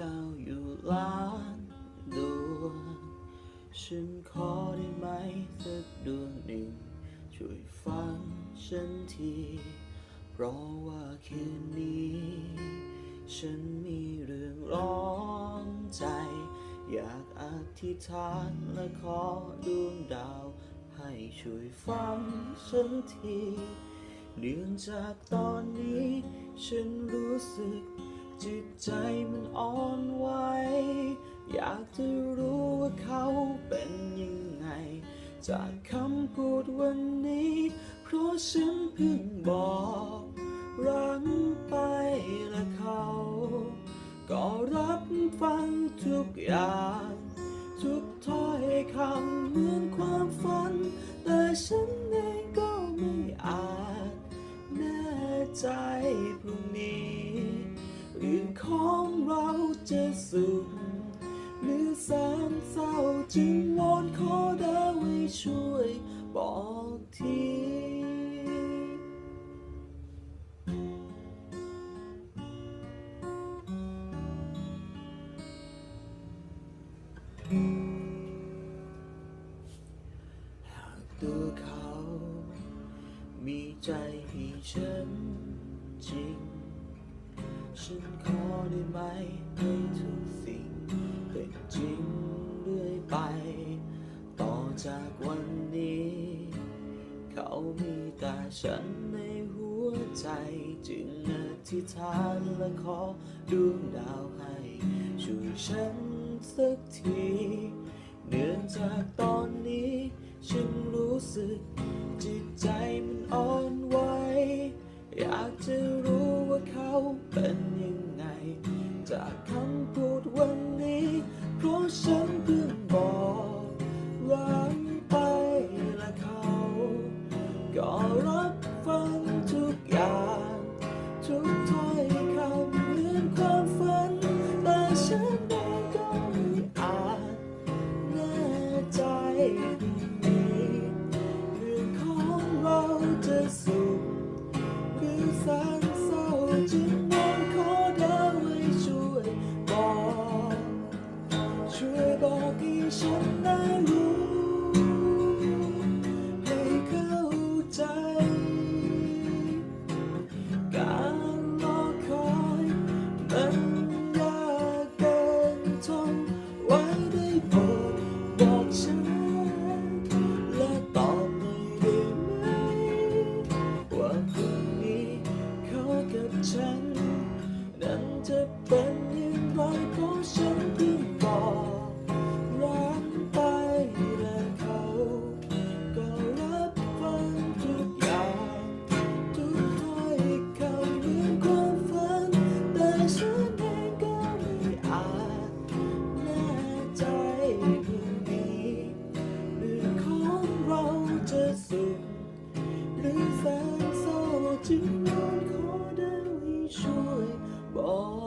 ดาวอยู่ล้านดวง ฉันขอได้ไหมสักดวงหนึ่ง ช่วยฟังฉันที เพราะว่าแค่นนี้ ฉันมีเรื่องร้อนใจ อยากอธิษฐานและขอดวงดาว ให้ช่วยฟังฉันที เนื่องจากตอนนี้ ฉันรู้สึก จิตใจมันอ่อนไหวอยากจะรู้ว่าเขาเป็นยังไง จากคำพูดวันนี้ เพราะฉันเพิ่งบอกรักไปและเขา ก็รับฟังทุกอย่าง ทุกถ้อยคำเหมือนความฝัน แต่ฉันเองก็ไม่อาจแน่ใจพรุ่งนี้ จะสุขหรือแสนเศร้าจึงวอนขอดาวให้ช่วยบอกทีหากตัวเขา มีใจให้ฉันจริง ฉันขอได้ไหมให้ทุกสิ่งเป็นจริงเรื่อยไป ต่อจากวันนี้ เขามีแต่ฉันในหัวใจ จึงอธิษฐานและขอดวงดาวให้ช่วยฉันสักที เนื่องจากตอนนี้ ฉันรู้สึก so Oh.